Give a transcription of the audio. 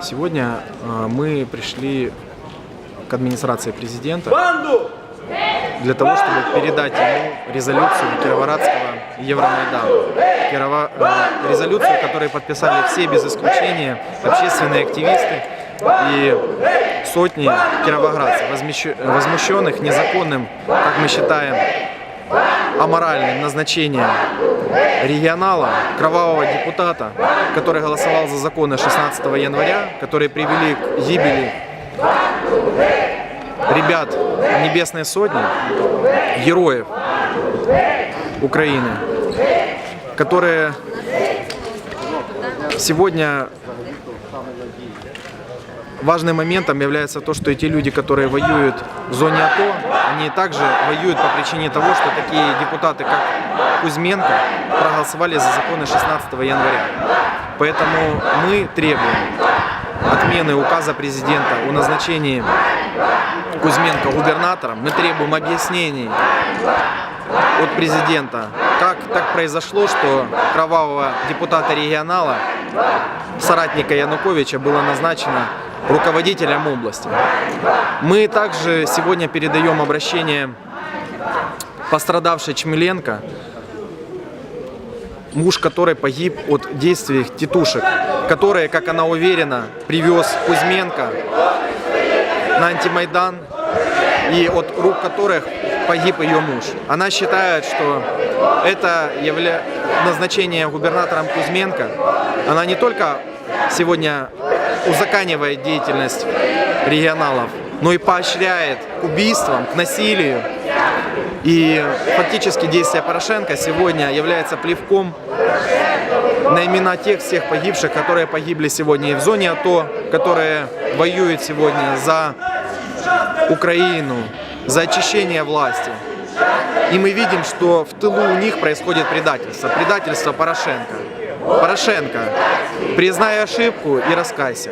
Сегодня э, мы пришли к администрации президента для того, чтобы передать ему резолюцию Кировоградского Евромайдана. Кирова- э, Резолюцию, которую подписали все без исключения общественные активисты и сотни кировоградцев, возмущенных незаконным, как мы считаем, аморальным назначением регионала, кровавого депутата, который голосовал за законы 16 января, которые привели к гибели ребят Небесной Сотни, героев Украины, которые сегодня важным моментом является то, что эти люди, которые воюют в зоне АТО, они также воюют по причине того, что такие депутаты, как Кузьменко, проголосовали за законы 16 января. Поэтому мы требуем отмены указа президента о назначении Кузьменко губернатором. Мы требуем объяснений от президента, как так произошло, что кровавого депутата регионала, соратника Януковича, было назначено руководителем области. Мы также сегодня передаем обращение пострадавшей Чмеленко, муж которой погиб от действий тетушек, которые, как она уверена, привез Кузьменко на антимайдан и от рук которых погиб ее муж. Она считает, что это явля... назначение губернатором Кузьменко, она не только сегодня узаканивает деятельность регионалов, но и поощряет к убийствам, к насилию. И фактически действия Порошенко сегодня является плевком на имена тех всех погибших, которые погибли сегодня и в зоне АТО, которые воюют сегодня за Украину, за очищение власти. И мы видим, что в тылу у них происходит предательство, предательство Порошенко. Порошенко, признай ошибку и раскайся.